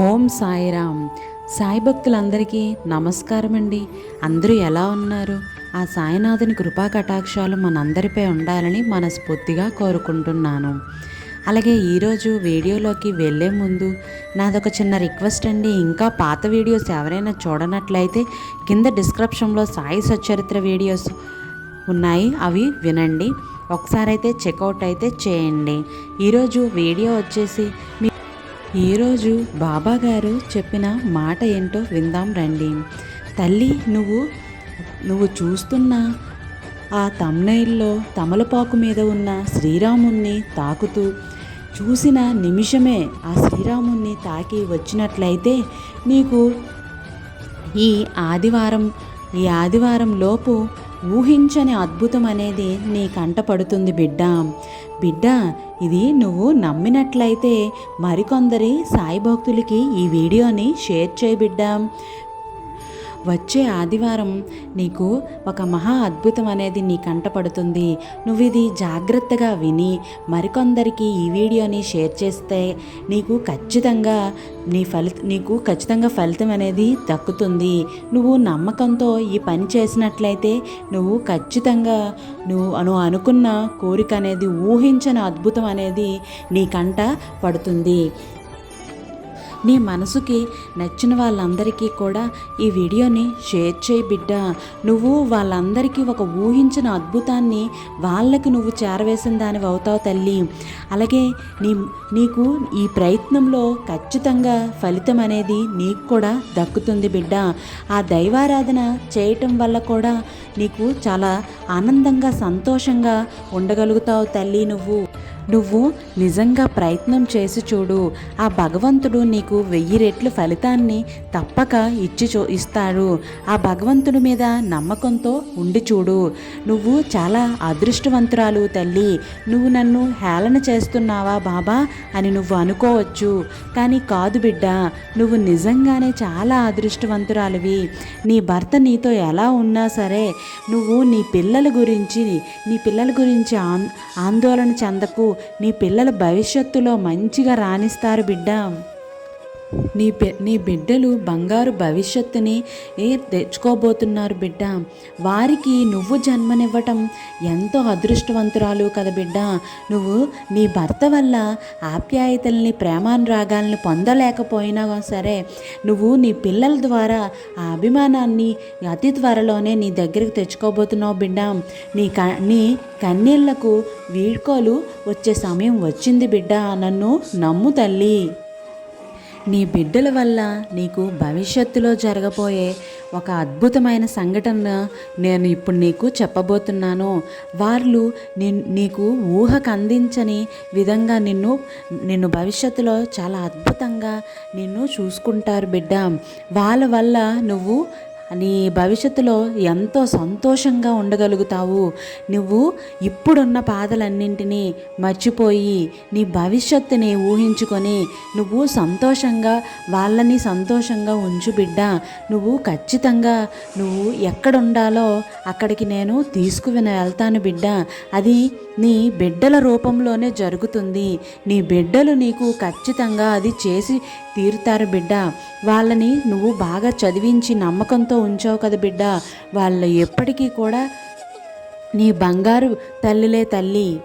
ఓం సాయిరామ్. సాయి భక్తులందరికీ నమస్కారం అండి అందరూ ఎలా ఉన్నారు? ఆ సాయినాథుని కృపా కటాక్షాలు మనందరిపై ఉండాలని మనస్ఫూర్తిగా కోరుకుంటున్నాను. అలాగే ఈరోజు వీడియోలోకి వెళ్ళే ముందు నాదొక చిన్న రిక్వెస్ట్ అండి. ఇంకా పాత వీడియోస్ ఎవరైనా చూడనట్లయితే కింద డిస్క్రిప్షన్లో సాయి సచరిత్ర వీడియోస్ ఉన్నాయి. అవి వినండి. ఒకసారి అయితే చెక్అవుట్ అయితే చేయండి. ఈరోజు వీడియో వచ్చేసి మీ ఈరోజు బాబా గారు చెప్పిన మాట ఏంటో విందాం రండి. తల్లి నువ్వు నువ్వు చూస్తున్న ఆ తమ్నైల్లో తమలపాకు మీద ఉన్న శ్రీరాముణ్ణి తాకుతూ చూసిన నిమిషమే ఆ శ్రీరాముణ్ణి తాకి వచ్చినట్లయితే నీకు ఈ ఆదివారం ఈ ఆదివారం లోపు ఊహించని అద్భుతం అనేది నీ కంట పడుతుంది బిడ్డ. బిడ్డ ఇది నువ్వు నమ్మినట్లయితే మరికొందరి సాయి భక్తులకి ఈ వీడియోని షేర్ చేయి బిడ్డ. వచ్చే ఆదివారం నీకు ఒక మహా అద్భుతం అనేది నీ కంటపడుతుంది నువ్వు ఇది జాగ్రత్తగా విని మరికొందరికి ఈ వీడియోని షేర్ చేస్తే నీకు ఖచ్చితంగా నీ ఫలిత నీకు ఖచ్చితంగా ఫలితం అనేది దక్కుతుంది. నువ్వు నమ్మకంతో ఈ పని చేసినట్లయితే నువ్వు ఖచ్చితంగా నువ్వు నువ్వు అనుకున్న కోరిక అనేది ఊహించని అద్భుతం అనేది నీ కంట పడుతుంది. నీ మనసుకి నచ్చిన వాళ్ళందరికీ కూడా ఈ వీడియోని షేర్ చేయి బిడ్డ. నువ్వు వాళ్ళందరికీ ఒక ఊహించిన అద్భుతాన్ని వాళ్ళకి నువ్వు చేరవేసిన దానివి అవుతావు తల్లి. అలాగే నీ నీకు ఈ ప్రయత్నంలో ఖచ్చితంగా ఫలితం అనేది నీకు కూడా దక్కుతుంది బిడ్డ. ఆ దైవారాధన చేయటం వల్ల కూడా నీకు చాలా ఆనందంగా సంతోషంగా ఉండగలుగుతావు తల్లి నువ్వు. నువ్వు నిజంగా ప్రయత్నం చేసి చూడు. ఆ భగవంతుడు నీకు వెయ్యి రెట్లు ఫలితాన్ని తప్పక ఇచ్చి చూ ఇస్తాడు. ఆ భగవంతుడి మీద నమ్మకంతో ఉండి చూడు. నువ్వు చాలా అదృష్టవంతురాలు తల్లి. నువ్వు నన్ను హేళన చేస్తున్నావా బాబా అని నువ్వు అనుకోవచ్చు. కానీ కాదు బిడ్డ నువ్వు నిజంగానే చాలా అదృష్టవంతురాలివి. నీ భర్త నీతో ఎలా ఉన్నా సరే నువ్వు నీ పిల్లల గురించి నీ పిల్లల గురించి ఆందోళన చెందకు. నీ పిల్లల భవిష్యత్తులో మంచిగా రాణిస్తారు బిడ్డ. నీ నీ బిడ్డలు బంగారు భవిష్యత్తుని ఏ తెచ్చుకోబోతున్నారు బిడ్డ? వారికి నువ్వు జన్మనివ్వటం ఎంతో అదృష్టవంతురాలు కదా బిడ్డ. నువ్వు నీ భర్త వల్ల ఆప్యాయతల్ని ప్రేమానురాగాల్ని పొందలేకపోయినా సరే నువ్వు నీ పిల్లల ద్వారా ఆ అభిమానాన్ని అతి త్వరలోనే నీ దగ్గరికి తెచ్చుకోబోతున్నావు బిడ్డ. నీ క నీ కన్నీళ్ళకు వీడ్కోలు వచ్చే సమయం వచ్చింది బిడ్డ. నన్ను నమ్ము తల్లి. నీ బిడ్డల వల్ల నీకు భవిష్యత్తులో జరగబోయే ఒక అద్భుతమైన సంఘటన నేను ఇప్పుడు నీకు చెప్పబోతున్నాను. వాళ్ళు నీకు ఊహకు అందించని విధంగా నిన్ను నిన్ను భవిష్యత్తులో చాలా అద్భుతంగా నిన్ను చూసుకుంటారు బిడ్డ. వాళ్ళ వల్ల నువ్వు నీ భవిష్యత్తులో ఎంతో సంతోషంగా ఉండగలుగుతావు. నువ్వు ఇప్పుడున్న బాధలన్నింటినీ మర్చిపోయి నీ భవిష్యత్తుని ఊహించుకొని నువ్వు సంతోషంగా వాళ్ళని సంతోషంగా ఉంచు బిడ్డ. నువ్వు ఖచ్చితంగా నువ్వు ఎక్కడ ఉండాలో అక్కడికి నేను తీసుకుని వెళ్తాను బిడ్డ. అది నీ బిడ్డల రూపంలోనే జరుగుతుంది. నీ బిడ్డలు నీకు ఖచ్చితంగా అది చేసి తీరుతారు బిడ్డ. వాళ్ళని నువ్వు బాగా చదివించి నమ్మకంతో ఉంచావు కదా బిడ్డ. వాళ్ళు ఎప్పటికీ కూడా నీ బంగారు తల్లిలే తల్లి.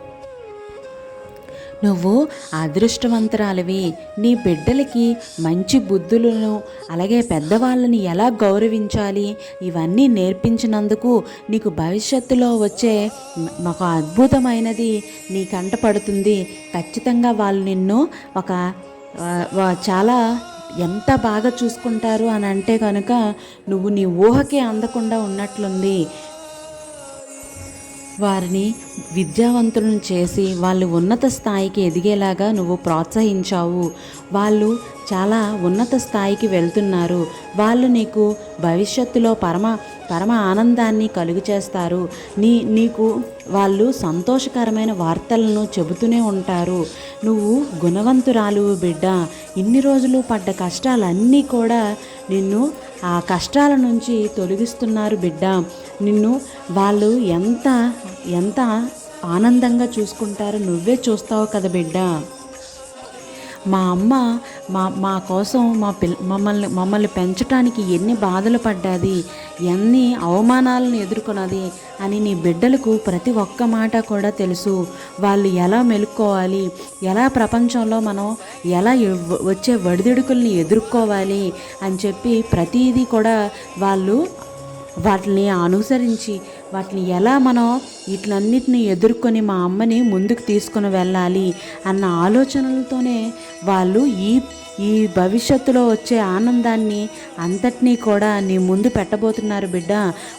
నువ్వు అదృష్టవంతురాలివి. నీ బిడ్డలకి మంచి బుద్ధులను అలాగే పెద్దవాళ్ళని ఎలా గౌరవించాలి? ఇవన్నీ నేర్పించినందుకు నీకు భవిష్యత్తులో వచ్చే ఒక అద్భుతమైనది నీ కంట పడుతుంది. ఖచ్చితంగా వాళ్ళు నిన్ను ఒక చాలా ఎంత బాగా చూసుకుంటారు అని అంటే కనుక నువ్వు నీ ఊహకే అందకుండా ఉన్నట్లుంది. వారిని విద్యావంతులను చేసి వాళ్ళు ఉన్నత స్థాయికి ఎదిగేలాగా నువ్వు ప్రోత్సహించావు. వాళ్ళు చాలా ఉన్నత స్థాయికి వెళ్తున్నారు. వాళ్ళు నీకు భవిష్యత్తులో పరమ పరమ ఆనందాన్ని కలుగు చేస్తారు. నీ నీకు వాళ్ళు సంతోషకరమైన వార్తలను చెబుతూనే ఉంటారు. నువ్వు గుణవంతురాలు బిడ్డ. ఇన్ని రోజులు పడ్డ కష్టాలన్నీ కూడా నిన్ను ఆ కష్టాల నుంచి తొలగిస్తున్నారు బిడ్డ. నిన్ను వాళ్ళు ఎంత ఎంత ఆనందంగా చూసుకుంటారో నువ్వే చూస్తావు కదా బిడ్డ. మా అమ్మ మా మా కోసం మా పిల్ మమ్మల్ని మమ్మల్ని పెంచడానికి ఎన్ని బాధలు పడ్డాది ఎన్ని అవమానాలను ఎదుర్కొన్నది అని నీ బిడ్డలకు ప్రతి ఒక్క మాట కూడా తెలుసు. వాళ్ళు ఎలా మెలుక్కోవాలి ఎలా ప్రపంచంలో మనం ఎలా ఎవ్- వచ్చే వడిదుడుకుల్ని ఎదుర్కోవాలి అని చెప్పి ప్రతిదీ కూడా వాళ్ళు వాటిని అనుసరించి వాటిని ఎలా మనం వీటిలన్నిటిని ఎదుర్కొని మా అమ్మని ముందుకు తీసుకొని వెళ్ళాలి అన్న ఆలోచనలతోనే వాళ్ళు ఈ ఈ భవిష్యత్తులో వచ్చే ఆనందాన్ని అంతటినీ కూడా నీ ముందు పెట్టబోతున్నారు బిడ్డ.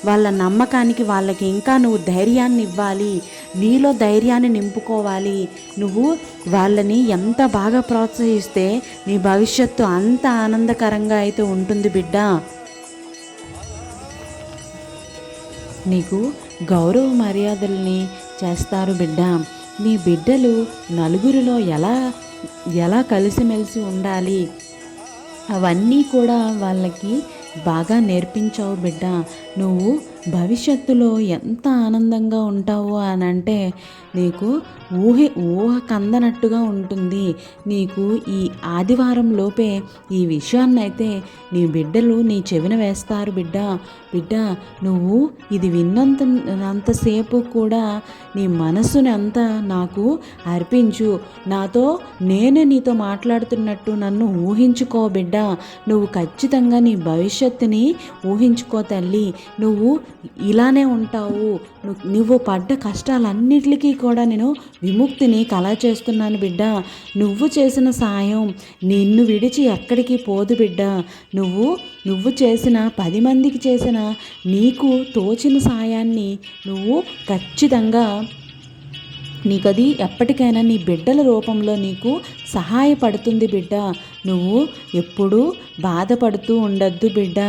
వాళ్ళ నమ్మకానికి వాళ్ళకి ఇంకా నువ్వు ధైర్యాన్ని ఇవ్వాలి. నీలో ధైర్యాన్ని నింపుకోవాలి. నువ్వు వాళ్ళని ఎంత బాగా ప్రోత్సహిస్తే నీ భవిష్యత్తు అంత ఆనందకరంగా అయితే ఉంటుంది బిడ్డ. నీకు గౌరవ మర్యాదల్ని చేస్తారు బిడ్డ. నీ బిడ్డలు నలుగురిలో ఎలా ఎలా కలిసిమెలిసి ఉండాలి? అవన్నీ కూడా వాళ్ళకి బాగా నేర్పించావు బిడ్డ. నువ్వు భవిష్యత్తులో ఎంత ఆనందంగా ఉంటావు అని అంటే నీకు ఊహ ఊహ కందనట్టుగా ఉంటుంది. నీకు ఈ ఆదివారం లోపే ఈ విషయాన్నైతే నీ బిడ్డలు నీ చెవిన వేస్తారు బిడ్డ. బిడ్డ నువ్వు ఇది విన్నంత అంతసేపు కూడా నీ మనసుని అంతా నాకు అర్పించు. నాతో నేనే నీతో మాట్లాడుతున్నట్టు నన్ను ఊహించుకో బిడ్డ. నువ్వు ఖచ్చితంగా నీ భవిష్యత్తుని ఊహించుకో తల్లి. నువ్వు ఇలానే ఉంటావు నువ్వు పడ్డ కష్టాలన్నిటికీ కూడా నేను విముక్తిని కలా చేస్తున్నాను బిడ్డ. నువ్వు చేసిన సాయం నిన్ను విడిచి ఎక్కడికి పోదు బిడ్డ. నువ్వు నువ్వు చేసిన పది మందికి చేసిన నీకు తోచిన సాయాన్ని నువ్వు ఖచ్చితంగా నీకది ఎప్పటికైనా నీ బిడ్డల రూపంలో నీకు సహాయపడుతుంది బిడ్డ. నువ్వు ఎప్పుడూ బాధపడుతూ ఉండద్దు బిడ్డ.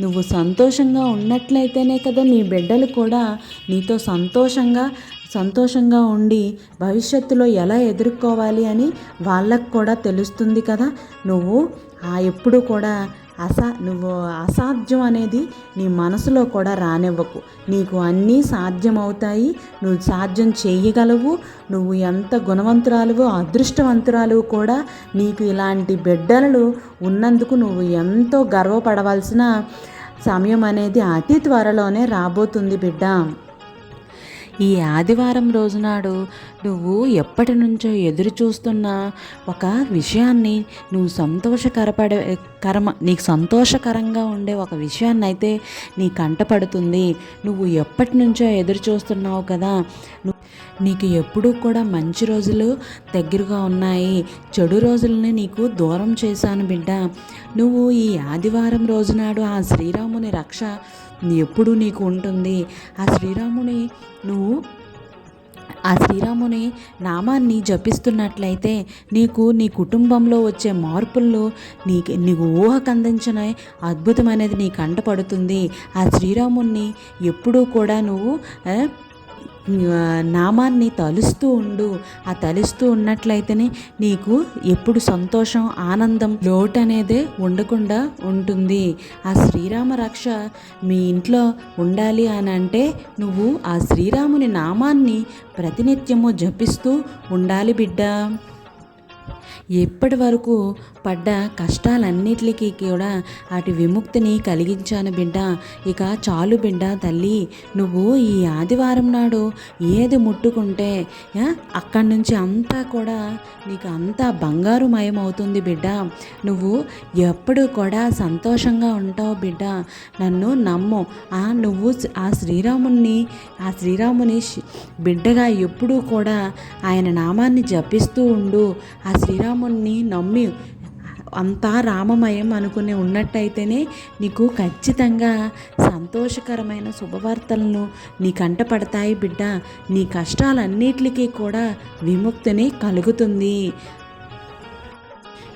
నువ్వు సంతోషంగా ఉన్నట్లయితేనే కదా నీ బిడ్డలు కూడా నీతో సంతోషంగా సంతోషంగా ఉండి భవిష్యత్తులో ఎలా ఎదుర్కోవాలి అని వాళ్ళకు కూడా తెలుస్తుంది కదా. నువ్వు ఆ ఎప్పుడు కూడా అసా నువ్వు అసాధ్యం అనేది నీ మనసులో కూడా రానివ్వకు. నీకు అన్నీ సాధ్యమవుతాయి నువ్వు సాధ్యం చేయగలవు నువ్వు ఎంత గుణవంతురాలువో అదృష్టవంతురాలు కూడా నీకు ఇలాంటి బిడ్డలు ఉన్నందుకు నువ్వు ఎంతో గర్వపడవలసిన సమయం అనేది అతి త్వరలోనే రాబోతుంది బిడ్డ. ఈ ఆదివారం రోజునాడు నువ్వు ఎప్పటి నుంచో ఎదురు చూస్తున్న ఒక విషయాన్ని నువ్వు సంతోషకరపడే కరమ నీకు సంతోషకరంగా ఉండే ఒక విషయాన్ని అయితే నీ కంటపడుతుంది నువ్వు ఎప్పటి నుంచో ఎదురు చూస్తున్నావు కదా. నీకు ఎప్పుడూ కూడా మంచి రోజులు దగ్గరగా ఉన్నాయి. చెడు రోజుల్ని నీకు దూరం చేశాను బిడ్డ. నువ్వు ఈ ఆదివారం రోజునాడు ఆ శ్రీరాముని రక్ష ఎప్పుడు నీకు ఉంటుంది? ఆ శ్రీరాముని నువ్వు ఆ శ్రీరాముని నామాన్ని జపిస్తున్నట్లయితే నీకు నీ కుటుంబంలో వచ్చే మార్పుల్లో నీకు నీకు ఊహకు అందించిన అద్భుతం అనేది నీ కంటపడుతుంది ఆ శ్రీరాముణ్ణి ఎప్పుడూ కూడా నువ్వు నామాన్ని తలుస్తూ ఉండు. ఆ తలుస్తూ ఉన్నట్లయితేనే నీకు ఎప్పుడు సంతోషం ఆనందం లోటు అనేదే ఉండకుండా ఉంటుంది. ఆ శ్రీరామ రక్ష మీ ఇంట్లో ఉండాలి అని అంటే నువ్వు ఆ శ్రీరాముని నామాన్ని ప్రతినిత్యము జపిస్తూ ఉండాలి బిడ్డ. ఎప్పటి వరకు పడ్డ కష్టాలన్నిటికీ కూడా అటు విముక్తిని కలిగించాను బిడ్డ. ఇక చాలు బిడ్డ తల్లి నువ్వు ఈ ఆదివారం నాడు ఏది ముట్టుకుంటే అక్కడి నుంచి అంతా కూడా నీకు అంతా బంగారుమయం అవుతుంది బిడ్డ. నువ్వు ఎప్పుడు కూడా సంతోషంగా ఉంటావు బిడ్డ. నన్ను నమ్ము. ఆ నువ్వు ఆ శ్రీరాముని ఆ శ్రీరాముని బిడ్డగా ఎప్పుడూ కూడా ఆయన నామాన్ని జపిస్తూ ఉండు. ఆ శ్రీరాము శ్రీరాముణ్ణి నమ్మి అంతా రామమయం అనుకుని ఉన్నట్టయితేనే నీకు ఖచ్చితంగా సంతోషకరమైన శుభవార్తలను నీ కంట పడతాయి బిడ్డ. నీ కష్టాలన్నిటికీ కూడా విముక్తిని కలుగుతుంది.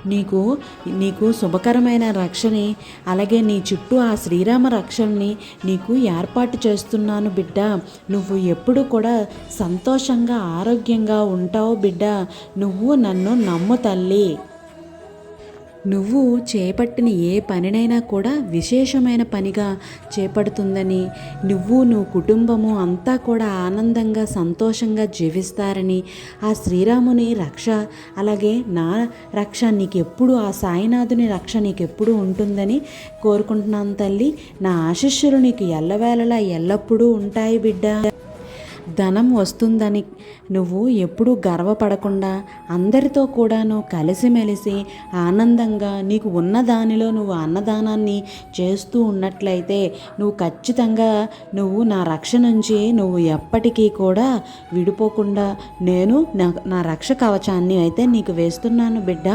నీకు నీకు శుభకరమైన రక్షని అలాగే నీ చుట్టూ ఆ శ్రీరామ రక్షణని నీకు ఏర్పాటు చేస్తున్నాను బిడ్డ. నువ్వు ఎప్పుడు కూడా సంతోషంగా ఆరోగ్యంగా ఉంటావు బిడ్డ. నువ్వు నన్ను నమ్ము తల్లి. నువ్వు చేపట్టిన ఏ పనినైనా కూడా విశేషమైన పనిగా చేపడుతుందని నువ్వు నువ్వు కుటుంబము అంతా కూడా ఆనందంగా సంతోషంగా జీవిస్తారని ఆ శ్రీరాముని రక్ష అలాగే నా రక్ష నీకు ఎప్పుడు ఆ సాయినాథుని రక్ష నీకెప్పుడు ఉంటుందని కోరుకుంటున్నాను తల్లి. నా ఆశిష్యులు నీకు ఎల్లవేళలా ఎల్లప్పుడూ ఉంటాయి బిడ్డ. ధనం వస్తుందని నువ్వు ఎప్పుడూ గర్వపడకుండా అందరితో కూడాను కలిసిమెలిసి ఆనందంగా నీకు ఉన్న దానిలో నువ్వు అన్నదానాన్ని చేస్తూ ఉన్నట్లయితే నువ్వు ఖచ్చితంగా నువ్వు నా రక్ష నుంచి నువ్వు ఎప్పటికీ కూడా విడిపోకుండా నేను నా నా రక్ష కవచాన్ని అయితే నీకు వేస్తున్నాను బిడ్డ.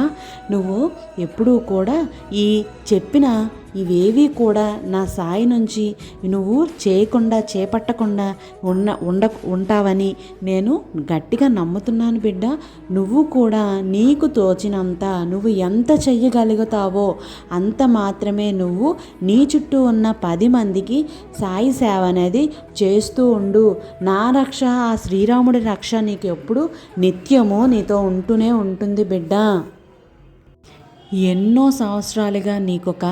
నువ్వు ఎప్పుడూ కూడా ఈ చెప్పిన ఇవేవీ కూడా నా సాయి నుంచి నువ్వు చేయకుండా చేపట్టకుండా ఉన్న ఉండ ఉంటావని నేను గట్టిగా నమ్ముతున్నాను బిడ్డ. నువ్వు కూడా నీకు తోచినంత నువ్వు ఎంత చెయ్యగలుగుతావో అంత మాత్రమే నువ్వు నీ చుట్టూ ఉన్న పది మందికి సాయి సేవ అనేది చేస్తూ ఉండు. నా రక్ష ఆ శ్రీరాముడి రక్ష నీకు ఎప్పుడు నిత్యము నీతో ఉంటూనే ఉంటుంది బిడ్డ. ఎన్నో సంవత్సరాలుగా నీకొక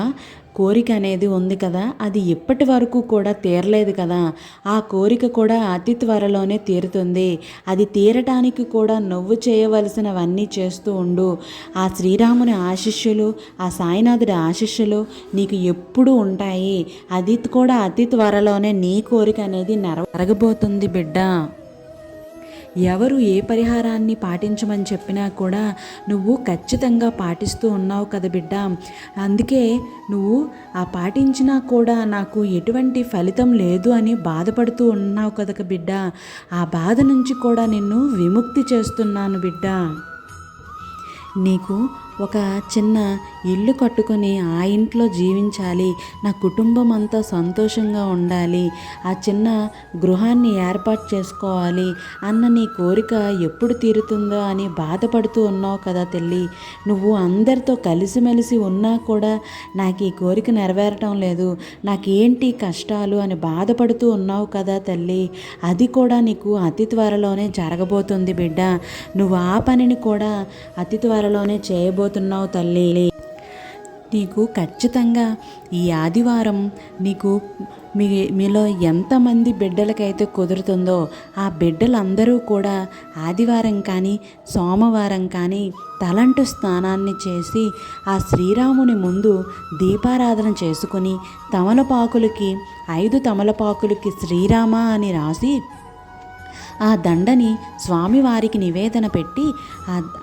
కోరిక అనేది ఉంది కదా అది ఇప్పటి వరకు కూడా తీరలేదు కదా. ఆ కోరిక కూడా అతి త్వరలోనే తీరుతుంది. అది తీరటానికి కూడా నువ్వు చేయవలసినవన్నీ చేస్తూ ఉండు. ఆ శ్రీరాముని ఆశిష్యులు ఆ సాయినాథుడి ఆశిష్యులు నీకు ఎప్పుడూ ఉంటాయి. అది కూడా అతి త్వరలోనే నీ కోరిక అనేది నెరవేరగబోతుంది బిడ్డ. ఎవరు ఏ పరిహారాన్ని పాటించమని చెప్పినా కూడా నువ్వు ఖచ్చితంగా పాటిస్తూ ఉన్నావు కదా బిడ్డ. అందుకే నువ్వు ఆ పాటించినా కూడా నాకు ఎటువంటి ఫలితం లేదు అని బాధపడుతూ ఉన్నావు కదా బిడ్డ. ఆ బాధ నుంచి కూడా నిన్ను విముక్తి చేస్తున్నాను బిడ్డ. నీకు ఒక చిన్న ఇల్లు కట్టుకొని ఆ ఇంట్లో జీవించాలి నా కుటుంబం అంతా సంతోషంగా ఉండాలి ఆ చిన్న గృహాన్ని ఏర్పాటు చేసుకోవాలి అన్న నీ కోరిక ఎప్పుడు తీరుతుందో అని బాధపడుతూ ఉన్నావు కదా తల్లి. నువ్వు అందరితో కలిసిమెలిసి ఉన్నా కూడా నాకు ఈ కోరిక నెరవేరటం లేదు నాకేంటి కష్టాలు అని బాధపడుతూ ఉన్నావు కదా తల్లి. అది కూడా నీకు అతి త్వరలోనే జరగబోతుంది బిడ్డ. నువ్వు ఆ పనిని కూడా అతి త్వరలోనే చేయబో చేయబోతున్నావు తల్లి. నీకు ఖచ్చితంగా ఈ ఆదివారం నీకు మీ మీలో ఎంతమంది బిడ్డలకైతే కుదురుతుందో ఆ బిడ్డలందరూ కూడా ఆదివారం కానీ సోమవారం కానీ తలంటు స్నానాన్ని చేసి ఆ శ్రీరాముని ముందు దీపారాధన చేసుకుని తమలపాకులకి ఐదు తమలపాకులకి శ్రీరామ అని రాసి ఆ దండని స్వామివారికి నివేదన పెట్టి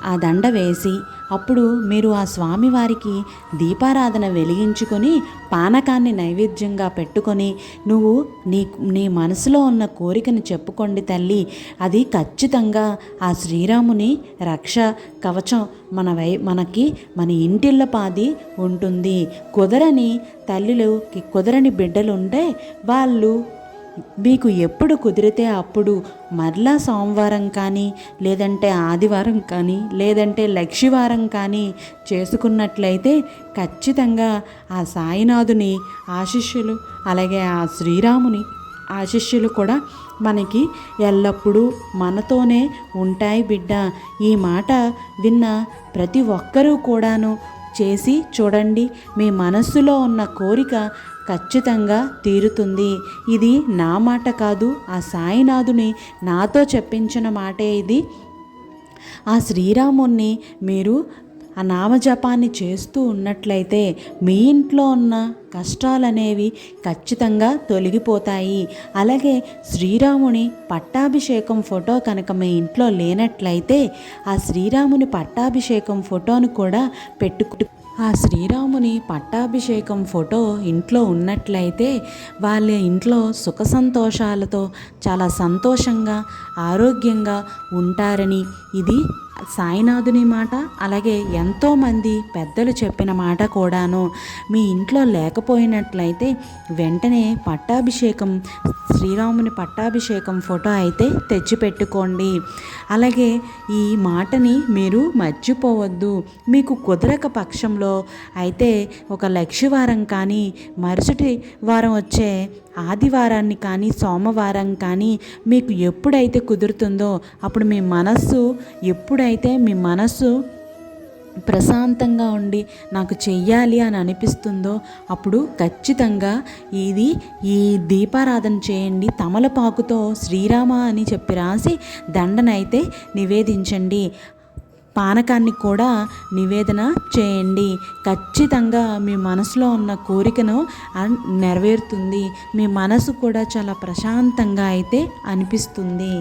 ఆ దండ వేసి అప్పుడు మీరు ఆ స్వామివారికి దీపారాధన వెలిగించుకొని పానకాన్ని నైవేద్యంగా పెట్టుకొని నువ్వు నీ నీ మనసులో ఉన్న కోరికను చెప్పుకోండి తల్లి. అది ఖచ్చితంగా ఆ శ్రీరాముని రక్ష కవచం మన వై మనకి మన ఇంటిళ్ళ పాది ఉంటుంది. కుదరని తల్లులు కుదరని బిడ్డలు ఉంటే వాళ్ళు మీకు ఎప్పుడు కుదిరితే అప్పుడు మరలా సోమవారం కానీ లేదంటే ఆదివారం కానీ లేదంటే లక్షివారం కానీ చేసుకున్నట్లయితే ఖచ్చితంగా ఆ సాయినాథుని ఆశిష్యులు అలాగే ఆ శ్రీరాముని ఆశిష్యులు కూడా మనకి ఎల్లప్పుడూ మనతోనే ఉంటాయి బిడ్డ. ఈ మాట విన్న ప్రతి ఒక్కరూ కూడాను చేసి చూడండి మీ మనస్సులో ఉన్న కోరిక ఖచ్చితంగా తీరుతుంది. ఇది నా మాట కాదు ఆ సాయినాథుని నాతో చెప్పించిన మాటే ఇది. ఆ శ్రీరాముణ్ణి మీరు ఆ నామజపాన్ని చేస్తూ ఉన్నట్లయితే మీ ఇంట్లో ఉన్న కష్టాలనేవి ఖచ్చితంగా తొలగిపోతాయి. అలాగే శ్రీరాముని పట్టాభిషేకం ఫోటో కనుక మీ ఇంట్లో లేనట్లయితే ఆ శ్రీరాముని పట్టాభిషేకం ఫోటోను కూడా పెట్టుకు ఆ శ్రీరాముని పట్టాభిషేకం ఫోటో ఇంట్లో ఉన్నట్లయితే వాళ్ళ ఇంట్లో సుఖ సంతోషాలతో చాలా సంతోషంగా ఆరోగ్యంగా ఉంటారని ఇది సాయినాథుని మాట అలాగే ఎంతోమంది పెద్దలు చెప్పిన మాట కూడాను. మీ ఇంట్లో లేకపోయినట్లయితే వెంటనే పట్టాభిషేకం శ్రీరాముని పట్టాభిషేకం ఫోటో అయితే తెచ్చిపెట్టుకోండి. అలాగే ఈ మాటని మీరు మర్చిపోవద్దు. మీకు కుదరక పక్షంలో అయితే ఒక లక్షవారం కానీ మరుసటి వారం వచ్చే ఆదివారాన్ని కానీ సోమవారం కానీ మీకు ఎప్పుడైతే కుదురుతుందో అప్పుడు మీ మనస్సు ఎప్పుడైతే మీ మనసు ప్రశాంతంగా ఉండి నాకు చెయ్యాలి అని అనిపిస్తుందో అప్పుడు ఖచ్చితంగా ఇది ఈ దీపారాధన చేయండి. తమలపాకుతో శ్రీరామ అని చెప్పి రాసి దండనైతే నివేదించండి. పానకాన్ని కూడా నివేదన చేయండి. ఖచ్చితంగా మీ మనసులో ఉన్న కోరికను నెరవేరుతుంది. మీ మనసు కూడా చాలా ప్రశాంతంగా అయితే అనిపిస్తుంది.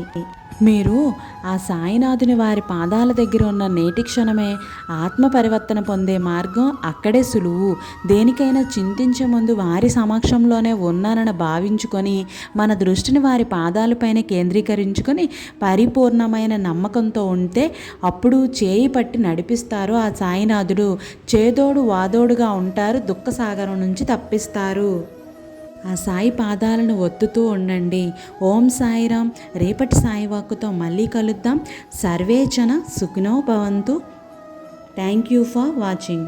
మీరు ఆ సాయినాథుని వారి పాదాల దగ్గర ఉన్న నేటి క్షణమే ఆత్మ పరివర్తన పొందే మార్గం అక్కడే సులువు. దేనికైనా చింతించే ముందు వారి సమక్షంలోనే ఉన్నానని భావించుకొని మన దృష్టిని వారి పాదాలపైన కేంద్రీకరించుకొని పరిపూర్ణమైన నమ్మకంతో ఉంటే అప్పుడు చేయి పట్టి నడిపిస్తారు ఆ సాయినాథుడు. చేదోడు వాదోడుగా ఉంటారు దుఃఖసాగరం నుంచి తప్పిస్తారు. ఆ సాయి పాదాలను ఒత్తుతూ ఉండండి. ఓం సాయిరామ్ రేపటి సాయి వాక్కుతో మళ్ళీ కలుద్దాం. సర్వేచన సుఖినో భవంతు. Thank you for watching